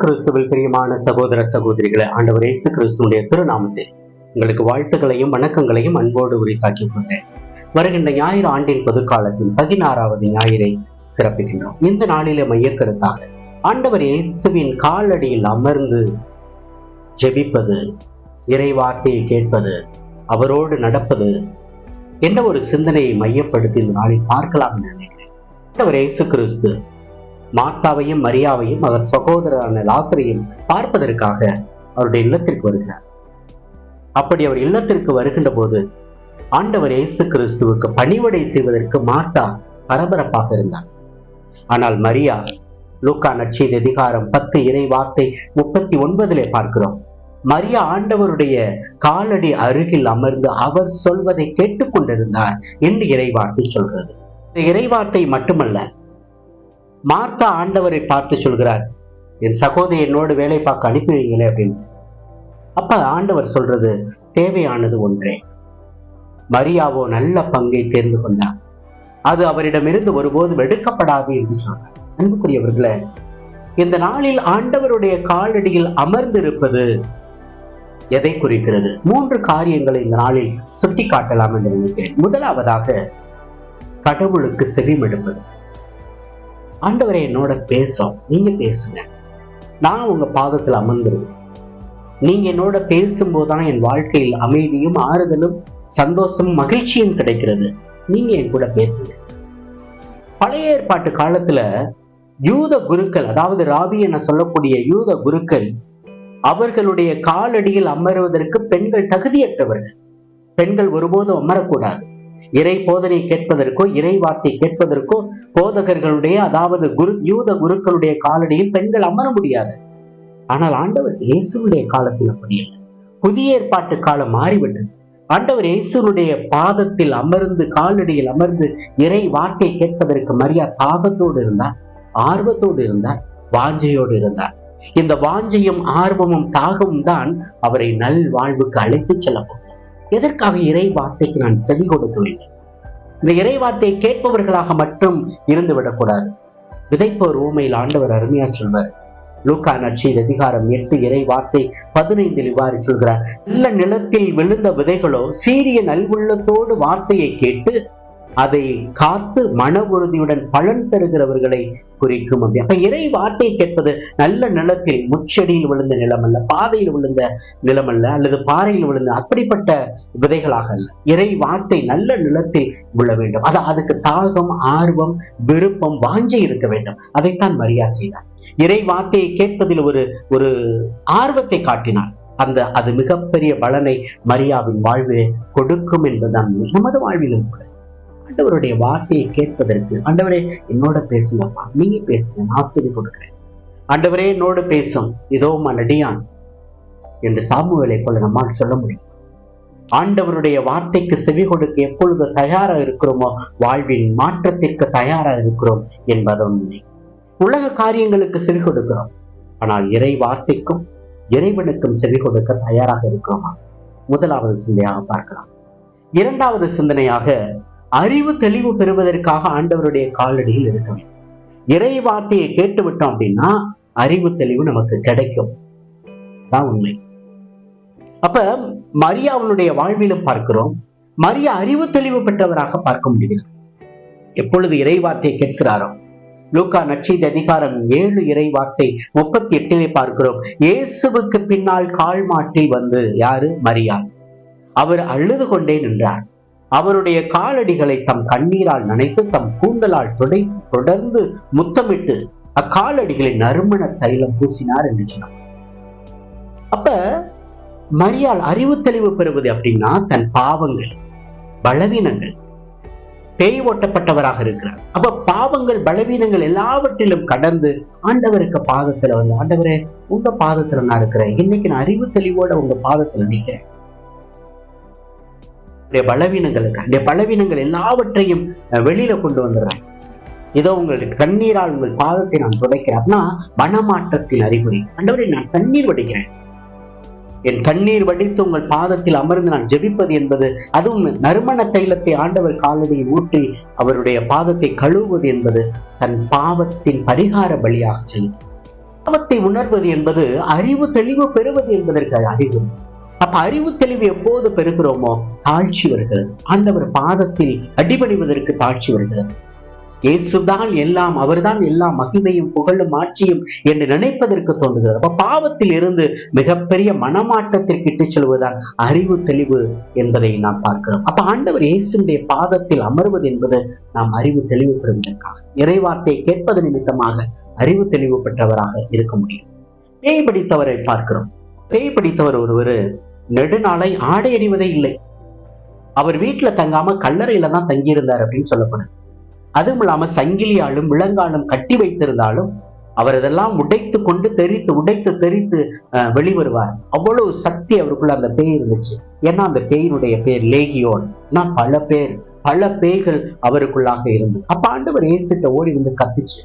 கிறிஸ்துவில் பிரியமான சகோதர சகோதரிகளை ஆண்டவர் இயேசு கிறிஸ்துடைய திருநாமத்தில் உங்களுக்கு வாழ்த்துக்களையும் வணக்கங்களையும் அன்போடு உரித்தாக்கிக் கொண்டேன் வருகின்ற ஞாயிறு ஆண்டின் பொதுக்காலத்தில் பதினாறாவது ஞாயிறை சிறப்பிக்கின்றோம். இந்த நாளிலே மையக்கருத்தாக ஆண்டவர் இயேசுவின் காலடியில் அமர்ந்து ஜெபிப்பது இறைவார்த்தையை கேட்பது அவரோடு நடப்பது என்ற ஒரு சிந்தனையை மையப்படுத்தி இந்த நாளில் பார்க்கலாம் என்று நினைக்கிறேன். ஆண்டவர் இயேசு கிறிஸ்து மார்த்தாவையும் மரியாவையும் அவர் சகோதரரான லாசரையும் பார்ப்பதற்காக அவருடைய இல்லத்திற்கு வருகிறார். அப்படி அவர் இல்லத்திற்கு வருகின்ற போது ஆண்டவர் இயேசு கிறிஸ்துவுக்கு பணிவடை செய்வதற்கு மார்த்தா பரபரப்பாக இருந்தார். ஆனால் மரியா லூக்கா நச்சீது அதிகாரம் பத்து இறை வார்த்தை முப்பத்தி ஒன்பதிலே பார்க்கிறோம். மரியா ஆண்டவருடைய காலடி அருகில் அமர்ந்து அவர் சொல்வதை கேட்டுக்கொண்டிருந்தார் என்று இறைவார்த்தை சொல்கிறது. இந்த இறைவார்த்தை மட்டுமல்ல மார்த்தா ஆண்டவரை பார்த்து சொல்கிறார் என் சகோதரி என்னோடு வேலை பார்க்க அனுப்பி வைங்களே அப்படின்னு. அப்ப ஆண்டவர் சொல்றது தேவையானது ஒன்றே. மரியாவோ நல்ல பங்கை தேர்ந்து கொண்டார். அது அவரிடமிருந்து ஒருபோதும் எடுக்கப்படாது என்று சொன்னார். அன்புக்குரியவர்களே இந்த நாளில் ஆண்டவருடைய காலடியில் அமர்ந்திருப்பது எதை குறிக்கிறது? மூன்று காரியங்களை இந்த நாளில் சுட்டி காட்டலாம் என்று நினைக்கிறேன். முதலாவதாக கடவுளுக்கு செவிமெடுப்பது. ஆண்டவரை என்னோட பேசும். நீங்க பேசுங்க. நான் உங்க பாதத்தில் அமர்ந்துருவேன் நீங்க என்னோட பேசும்போதுதான் என் வாழ்க்கையில் அமைதியும் ஆறுதலும் சந்தோஷம் மகிழ்ச்சியும் கிடைக்கிறது. நீங்க என் கூட பேசுங்க. பழைய ஏற்பாட்டு காலத்துல யூத குருக்கள் அதாவது ராபி என சொல்லக்கூடிய யூத குருக்கள் அவர்களுடைய காலடியில் அமருவதற்கு பெண்கள் தகுதியற்றவர்கள். பெண்கள் ஒருபோதும் அமரக்கூடாது. இறை போதனை கேட்பதற்கோ இறை வார்த்தை கேட்பதற்கோ போதகர்களுடைய அதாவது குரு யூத குருக்களுடைய காலடியில் பெண்கள் அமர முடியாது. ஆனால் ஆண்டவர் இயேசுடைய காலத்தில் அப்படி இல்லை. புதிய ஏற்பாட்டு காலம் மாறிவிட்டது. ஆண்டவர் இயேசுனுடைய பாதத்தில் அமர்ந்து காலடியில் அமர்ந்து இறை வார்த்தை கேட்பதற்கு மரியா தாபத்தோடு இருந்தார் ஆர்வத்தோடு இருந்தார் வாஞ்சையோடு இருந்தார். இந்த வாஞ்சையும் ஆர்வமும் தாகமும் தான் அவரை நல் வாழ்வுக்கு அழைத்துச் செல்லப்படும் எதற்காக இறை வார்த்தைக்கு நான் செவி கொடுக்கவில்லை இந்த இறை வார்த்தையை கேட்பவர்களாக மட்டும் இருந்து விடக்கூடாது. விதைப்போர் ஊமையில் ஆண்டவர் அருமையா சொல்வார். லூக்கா நட்சியின் அதிகாரம் எட்டு இறை வார்த்தை பதினைந்தில் இவ்வாறு சொல்கிறார். நல்ல நிலத்தில் விழுந்த விதைகளோ சீரிய நல்வுள்ளத்தோடு வார்த்தையை கேட்டு அதை காத்து மன உறுதியுடன் பலன் தருகிறவர்களை குறிக்கும் அப்படி. அப்ப இறை வார்த்தை கேட்பது நல்ல நிலத்தில் முச்செடியில் விழுந்த நிலம் அல்ல பாதையில் விழுந்த நிலம் அல்ல அல்லது பாறையில் விழுந்த அப்படிப்பட்ட விதைகளாக அல்ல. இறை வார்த்தை நல்ல நிலத்தில் விழ வேண்டும். அது அதுக்கு தாகம் ஆர்வம் விருப்பம் வாஞ்சி இருக்க வேண்டும். அதைத்தான் மரியா செய்தார். இறை வார்த்தையை கேட்பதில் ஒரு ஒரு ஆர்வத்தை காட்டினார். அந்த அது மிகப்பெரிய பலனை மரியாவின் வாழ்விலே கொடுக்கும் என்பதுதான். நமது வாழ்விலும் கூட. ஆண்டவருடைய வார்த்தையை கேட்பதற்கு ஆண்டவரே என்னோட பேசுங்கப்பா நீங்க பேசுங்க நான் சொல்லி கொடுக்குறேன். ஆண்டவரே என்னோட பேசும். இதோ மனடியான் என்று சாமுவேலை போல நம்மால் சொல்ல முடியும். ஆண்டவருடைய வார்த்தைக்கு செவி கொடுக்க எப்பொழுது தயாரா இருக்கிறோமோ வாழ்வின் மாற்றத்திற்கு தயாரா இருக்கிறோம் என்பது உண்மை. உலக காரியங்களுக்கு செவி கொடுக்கிறோம். ஆனால் இறை வார்த்தைக்கும் இறைவனுக்கும் செவி கொடுக்க தயாராக இருக்கிறோமா? முதலாவது சிந்தையாக பார்க்கலாம். இரண்டாவது சிந்தனையாக அறிவு தெளிவு பெறுவதற்காக ஆண்டவருடைய காலடியில் இருக்க வேண்டும் இறை வார்த்தையை கேட்டு விட்டோம் அப்படின்னா அறிவு தெளிவு நமக்கு கிடைக்கும். தான் உண்மை. அப்ப மரியாவுடைய வாழ்விலும் பார்க்கிறோம். மரியா அறிவு தெளிவு பெற்றவராக பார்க்க முடிகிறது எப்பொழுது இறை வார்த்தையை கேட்கிறாரோ? லூக்கா நச்செய்தி அதிகாரம் ஏழு இறை வார்த்தை முப்பத்தி எட்டிலே பார்க்கிறோம். இயேசுவுக்கு பின்னால் கால் மாற்றி வந்து யாரு? மரியா. அவர் அழுது கொண்டே நின்றார். அவருடைய காலடிகளை தம் கண்ணீரால் நனைத்து தம் கூந்தலால் துடைத்து தொடர்ந்து முத்தமிட்டு அக்காலடிகளை நறுமண தைலம் பூசினார் என்று சொன்னார். அப்ப மரியால் அறிவு தெளிவு பெறுவது அப்படின்னா தன் பாவங்கள் பலவீனங்கள் பேய் ஓட்டப்பட்டவராக இருக்கிறார். அப்ப பாவங்கள் பலவீனங்கள் எல்லாவற்றிலும் கடந்து ஆண்டவருக்கு பாதத்துல வந்து ஆண்டவரே உங்க பாதத்துல நான் இருக்கிறேன். இன்னைக்கு நான் அறிவு தெளிவோட உங்க பாதத்துல நிற்கிறேன் என்னுடைய பலவீனங்களுக்கு என்னுடைய பலவீனங்கள் எல்லாவற்றையும் வெளியில கொண்டு வந்துடுறேன் ஏதோ உங்களுடைய கண்ணீரால் உங்கள் பாதத்தை நான் துடைக்கிறேன். அப்படின்னா மனமாற்றத்தின் அறிகுறி. அண்டவரை நான் கண்ணீர் வடிக்கிறேன். என் கண்ணீர் வடித்து உங்கள் பாதத்தில் அமர்ந்து நான் ஜெபிப்பது என்பது அதுவும் நறுமண தைலத்தை ஆண்டவர் காலடியில் ஊற்றி அவருடைய பாதத்தை கழுவுவது என்பது தன் பாவத்தின் பரிகார பலியாக செலுத்தும் பாவத்தை உணர்வது என்பது அறிவு தெளிவு பெறுவது என்பதற்கு அறிவு அப்ப அறிவு தெளிவு எப்போது பெறுகிறோமோ தாழ்ச்சி வருகிறது. ஆண்டவர் பாதத்தில் அடிபடிவதற்கு தாழ்ச்சி வருகிறது. இயேசுதான் எல்லாம் அவர்தான் எல்லாம் மகிமையும் புகழும் ஆட்சியும் என்று நினைப்பதற்கு தோன்றுகிறது. அப்ப பாவத்தில் இருந்து மிகப்பெரிய மனமாட்டத்திற்கு இட்டுச் செல்வதுதான் அறிவு தெளிவு என்பதை நாம் பார்க்கிறோம். அப்ப ஆண்டவர் இயேசுடைய பாதத்தில் அமர்வது என்பது நாம் அறிவு தெளிவு பெறுவதற்காக இறைவார்த்தையை கேட்பது நிமித்தமாக அறிவு தெளிவு பெற்றவராக இருக்க முடியும். பேய் பிடித்தவரை பார்க்கிறோம். பேய் பிடித்தவர் ஒருவர் நெடுநாளை ஆடை அணிவதே இல்லை. அவர் வீட்டுல தங்காம கல்லறையில தான் தங்கியிருந்தார் அப்படின்னு சொல்லப்படுது அதுவும் இல்லாம சங்கிலியாலும் விலங்காலும் கட்டி வைத்திருந்தாலும் அவர் இதெல்லாம் உடைத்து கொண்டு தெரித்து உடைத்து தெரித்து வெளிவருவார். அவ்வளவு சக்தி அவருக்குள்ள அந்த பேய் இருந்துச்சு. ஏன்னா அந்த பேயினுடைய பேர் லேகியோன். பல பேர் பல பேய்கள் அவருக்குள்ளாக இருந்து. அப்ப ஆண்டவர் ஏசிட்ட ஓடி வந்து கத்துச்சு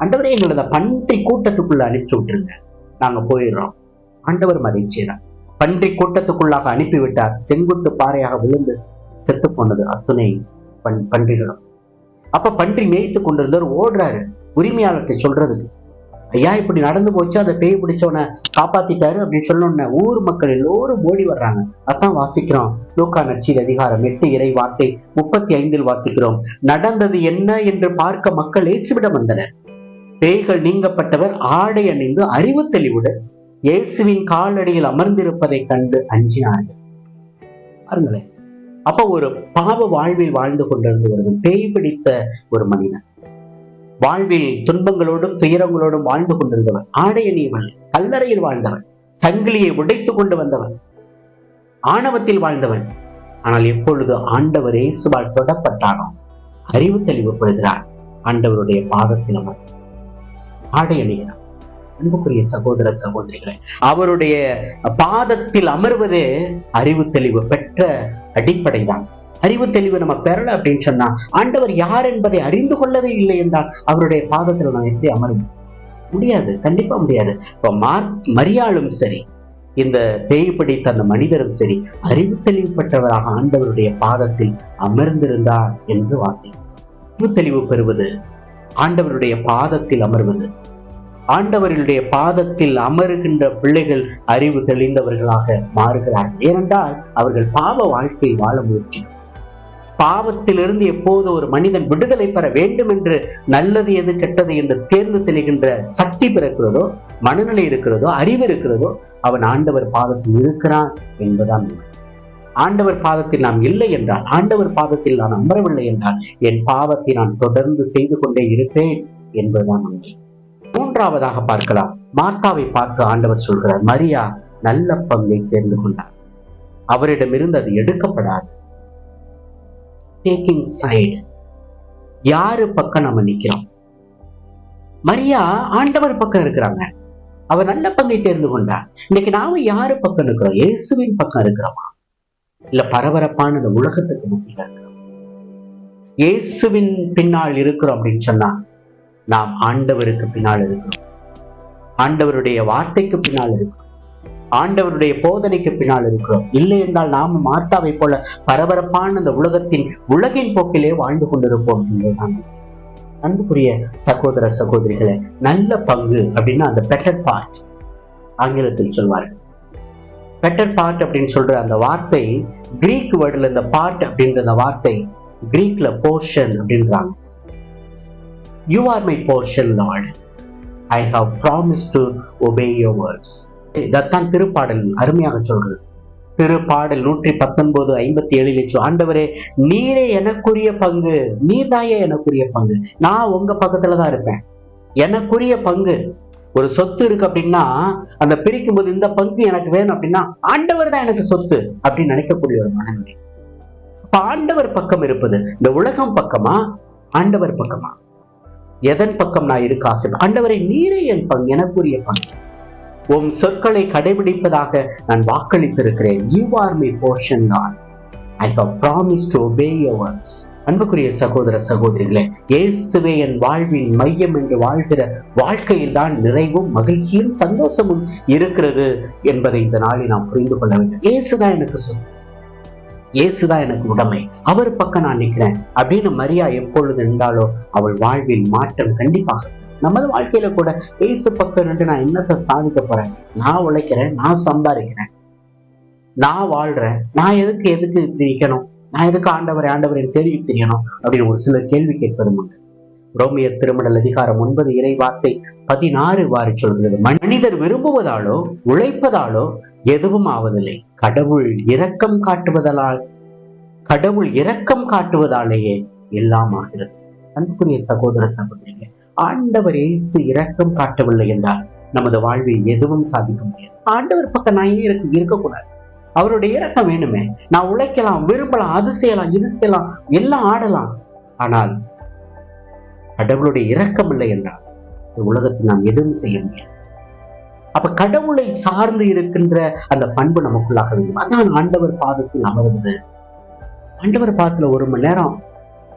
ஆண்டவரே எங்களை பன்றி கூட்டத்துக்குள்ள அனுப்பிச்சு விட்டுருங்க. நாங்க போயிடுறோம். ஆண்டவர் மதிச்சார் பன்றி கூட்டத்துக்குள்ளாக அனுப்பிவிட்டார். செங்குத்து பாறையாக விழுந்து செத்து போனது அத்துணை பன் பன்றிகளும். அப்ப பன்றி மேய்த்து கொண்டிருந்தவர் ஓடுறாரு. உரிமையாளர்கிட்ட சொல்றதுக்கு ஐயா இப்படி நடந்து போச்சு அந்த பேய் பிடிச்சவனை காப்பாத்திட்டாரு அப்படின்னு சொன்னோன்ன ஊர் மக்கள் எல்லோரும் ஓடி வர்றாங்க. அதான் வாசிக்கிறோம். லூக்கா நச்சியில் அதிகாரம் எட்டு இறை வார்த்தை முப்பத்தி ஐந்தில் வாசிக்கிறோம். நடந்தது என்ன என்று பார்க்க மக்கள் ஏசிவிட வந்தனர். பேய்கள் நீங்கப்பட்டவர் ஆடை அணிந்து அறிவு தெளிவுடன் இயேசுவின் காலடியில் அமர்ந்திருப்பதைக் கண்டு அஞ்சினார்கள். பாருங்களேன். அப்ப ஒரு பாவ வாழ்வில் வாழ்ந்து கொண்டிருந்த ஒருவன் பேய் பிடித்த ஒரு மனிதன். வாழ்வில் துன்பங்களோடும் துயரங்களோடும் வாழ்ந்து கொண்டிருந்தவன். ஆடையணியவன் கல்லறையில் வாழ்ந்தவன். சங்கிலியை உடைத்துக் கொண்டு வந்தவன். ஆணவத்தில் வாழ்ந்தவன். ஆனால் எப்பொழுது ஆண்டவர் இயேசுவால் தொடப்பட்டானோ? அறிவு தெளிவுபடுகிறான் ஆண்டவருடைய பாதத்தில் அமர் ஆடை அன்புக்குரிய சகோதர சகோதரிகளை அவருடைய பாதத்தில் அமர்வதே அறிவு தெளிவு பெற்ற அடிப்படைதான். அறிவு தெளிவு நம்ம பெறல அப்படின்னு சொன்னா ஆண்டவர் யார் என்பதை அறிந்து கொள்ளவே இல்லை என்றால் அவருடைய பாதத்தில் நான் எப்படி அமரும்? முடியாது கண்டிப்பா முடியாது. இப்ப மார் மரியாளும் சரி இந்த பேய் பிடித்த அந்த மனிதரும் சரி அறிவு தெளிவு பெற்றவராக ஆண்டவருடைய பாதத்தில் அமர்ந்திருந்தார் என்று வாசி அறிவு தெளிவு பெறுவது ஆண்டவருடைய பாதத்தில் அமர்வது. ஆண்டவர்களுடைய பாதத்தில் அமருகின்ற பிள்ளைகள் அறிவு தெளிந்தவர்களாக மாறுகிறார்கள் ஏனென்றால் அவர்கள் பாவ வாழ்க்கையில் வாழ முயற்சி. பாவத்திலிருந்து எப்போது ஒரு மனிதன் விடுதலை பெற வேண்டும் என்று நல்லது எது கெட்டது என்று தேர்ந்து தெளிகின்ற சக்தி பிறக்கிறதோ மனநிலை இருக்கிறதோ அறிவு இருக்கிறதோ அவன் ஆண்டவர் பாதத்தில் இருக்கிறான் என்பதான் ஆண்டவர் பாதத்தில் நாம் இல்லை என்றால் ஆண்டவர் பாதத்தில் நான் அமரவில்லை என்றால் என் பாவத்தை நான் தொடர்ந்து செய்து கொண்டே இருப்பேன் என்பதுதான் நன்றி மூன்றாவதாக பார்க்கலாம். மார்த்தாவை பார்க்க ஆண்டவர் சொல்கிறார் மரியா நல்ல பங்கை தேர்ந்து கொண்டார் அவரிடமிருந்து அது எடுக்கப்படாது. டேக்கிங் சைடு யாரு பக்கம் நம்ம நிக்கிறோம்? மரியா ஆண்டவர் பக்கம் இருக்கிறாங்க. அவர் நல்ல பங்கை தேர்ந்து கொண்டார். இன்னைக்கு நாம யாரு பக்கம் இருக்கிறோம் இயேசுவின் பக்கம் இருக்கிறோமா? இல்ல பரபரப்பான இந்த உலகத்துக்கு மத்தியில இருக்கிறோம்? இயேசுவின் பின்னால் இருக்கிறோம் அப்படின்னு சொன்னா நாம் ஆண்டவருக்கு பின்னால் இருக்கிறோம். ஆண்டவருடைய வார்த்தைக்கு பின்னால் இருக்கிறோம். ஆண்டவருடைய போதனைக்கு பின்னால் இருக்கிறோம். இல்லை என்றால் நாம மார்த்தாவை போல பரபரப்பான அந்த உலகத்தின் உலகின் போக்கிலே வாழ்ந்து கொண்டிருப்போம் என்பதுதான். அன்புக்குரிய சகோதர சகோதரிகளை நல்ல பங்கு அப்படின்னா அந்த பெட்டர் பார்ட் ஆங்கிலத்தில் சொல்வார்கள். பெட்டர் பார்ட் அப்படின்னு சொல்ற அந்த வார்த்தை கிரீக் வேர்டில் இந்த பார்ட் அப்படின்ற அந்த வார்த்தை கிரீக்ல போர்ஷன் அப்படின்றாங்க. You are my portion Lord I have promise to obey your words இதைத்தான் திருப்பாடல் அருமையாக சொல்றது. திருப்பாடல் நூற்றி பத்தொன்பது ஐம்பத்தி ஏழில் சொல் ஆண்டவரே நீரே எனக்குரிய பங்கு. நீர்தாயே எனக்குரிய பங்கு. நான் உங்க பக்கத்துல தான் இருப்பேன். எனக்குரிய பங்கு. ஒரு சொத்து இருக்கு அப்படின்னா அந்த பிரிக்கும் போது இந்த பங்கு எனக்கு வேணும் அப்படின்னா ஆண்டவர் தான் எனக்கு சொத்து அப்படின்னு நினைக்கக்கூடிய ஒரு மனநிலை. ஆண்டவர் பக்கம் இருப்பது. இந்த உலகம் பக்கமா? ஆண்டவர் பக்கமா? எதன் பக்கம் நான் இருக்க ஆசை ஆண்டவரை நீரே என் பங்கு எனக்குரிய பங்கு. உம் சொற்களை கடைபிடிப்பதாக நான் வாக்களித்திருக்கிறேன். யூ ஆர் மை போர்ஷன் நான் I have promise to obey yours அன்புக்குரிய சகோதர சகோதரிகளே இயேசுவே என் வாழ்வின் மையம் என்று வாழ்கிற வாழ்க்கையில் தான் நிறைவும் மகிழ்ச்சியும் சந்தோஷமும் இருக்கிறது என்பதை இந்த நாளில் நாம் புரிந்து கொள்ள வேண்டும். இயேசுதான் எனக்கு சொத்து இயேசுதான் எனக்கு உடைமை. அவர் பக்கம் நான் நிற்கிறேன். அப்படின்னு மரியா எப்பொழுது நின்றாலோ அவள் வாழ்வில் மாற்றம் கண்டிப்பாக நமது வாழ்க்கையில கூட ஏசு பக்கம் நின்று நான் என்னத்தை சாதிக்க போறேன்? நான் உழைக்கிறேன் நான் சம்பாதிக்கிறேன். நான் வாழ்றேன். நான் எதுக்கு எதுக்கு இப்படி நான் எதுக்கு ஆண்டவரை ஆண்டவரை தேடி தெரியணும் அப்படின்னு ஒரு சிலர் கேள்வி கேட்பதும் உண்டு. ரோமியர் திருமணல் அதிகாரம் ஒன்பது இறை வார்த்தை பதினாறு வாரி சொல்கிறது. மனிதர் விரும்புவதாலோ உழைப்பதாலோ எதுவும் ஆவதில்லை. கடவுள் இரக்கம் காட்டுவதால் கடவுள் இரக்கம் காட்டுவதாலேயே எல்லாம் ஆகிறது. அன்புக்குரிய சகோதர சகோதரிகளே ஆண்டவர் இயேசு இரக்கம் காட்டவில்லை என்றால் நமது வாழ்வில் எதுவும் சாதிக்க முடியாது. ஆண்டவர் பக்கம் நான் ஏன் இருக்க இருக்கக்கூடாது. அவருடைய இரக்கம் வேணுமே. நான் உழைக்கலாம் விரும்பலாம் அது செய்யலாம் இது செய்யலாம் எல்லாம் ஆடலாம். ஆனால் கடவுளுடைய இரக்கம் இல்லை என்றால் இந்த உலகத்தில் நாம் எதுவும் செய்ய முடியாது. அப்ப கடவுளை சார்ந்து இருக்கின்ற அந்த பண்பு நமக்குள்ளாக வேண்டும் அதான் ஆண்டவர் பாதத்தில் அமர்ந்து. ஆண்டவர் பாதத்துல ஒரு மணி நேரம்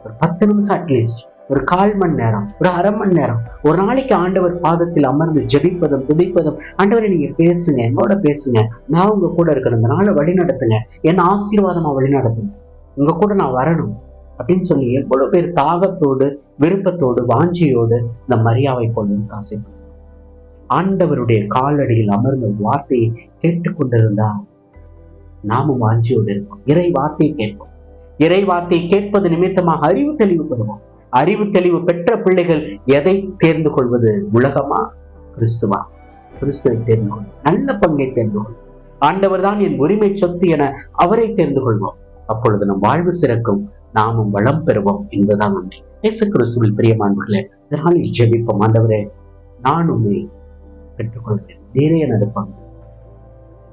ஒரு பத்து நிமிஷம் அட்லீஸ்ட் ஒரு கால் மணி நேரம் ஒரு அரை மணி நேரம் ஒரு நாளைக்கு ஆண்டவர் பாதத்தில் அமர்ந்து ஜெபிப்பதும் துதிப்பதும் ஆண்டவரை நீங்க பேசுங்க என்னோட பேசுங்க நான் உங்க கூட இருக்கணும் இந்த நாளை வழி நடத்துங்க என்ன ஆசீர்வாதமா வழி நடத்துங்க உங்க கூட நான் வரணும் அப்படின்னு சொல்லி எவ்வளவு பேர் தாகத்தோடு விருப்பத்தோடு வாஞ்சியோடு இந்த மரியாவை கொண்டு ஆசைப்படுறாங்க ஆண்டவருடைய காலடியில் அமர்ந்த வார்த்தையை கேட்டுக்கொண்டிருந்தா நாமும் வாஞ்சியோடு இருக்கும் இறை வார்த்தையை கேட்போம். இறை வார்த்தையை கேட்பது நிமித்தமாக அறிவு தெளிவு பெறுவோம். அறிவு தெளிவு பெற்ற பிள்ளைகள் எதை தேர்ந்து கொள்வது? உலகமா? கிறிஸ்துவா? கிறிஸ்துவை தேர்ந்து கொள்வோம். நல்ல பங்கை தேர்ந்து கொள்வோம். ஆண்டவர் தான் என் உரிமை சொத்து என அவரை தேர்ந்து கொள்வோம். அப்பொழுது நம் வாழ்வு சிறக்கும். நாமும் வளம் பெறுவோம் என்பதுதான் நன்றி இயேசு கிறிஸ்துவில் பிரியமானவர்களே இதனால் ஜெபிப்போம். ஆண்டவரே நான் உண்மை பெற்றுக்கொள்கிறேன். நீரே எனது பங்கு.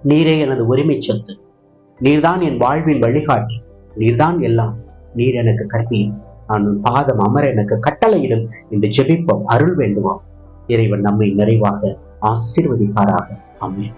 நீரே எனது உரிமை சொத்து. நீர்தான் என் வாழ்வின் வழிகாட்டி. நீர்தான் எல்லாம். நீர் எனக்கு கற்பி நான் உன் பாதம் அமர எனக்கு கட்டளையிடும். என்று ஜெபிப்போம் அருள் வேண்டுவோம். இறைவன் நம்மை நிறைவாக ஆசீர்வதிப்பாராக. ஆமென்.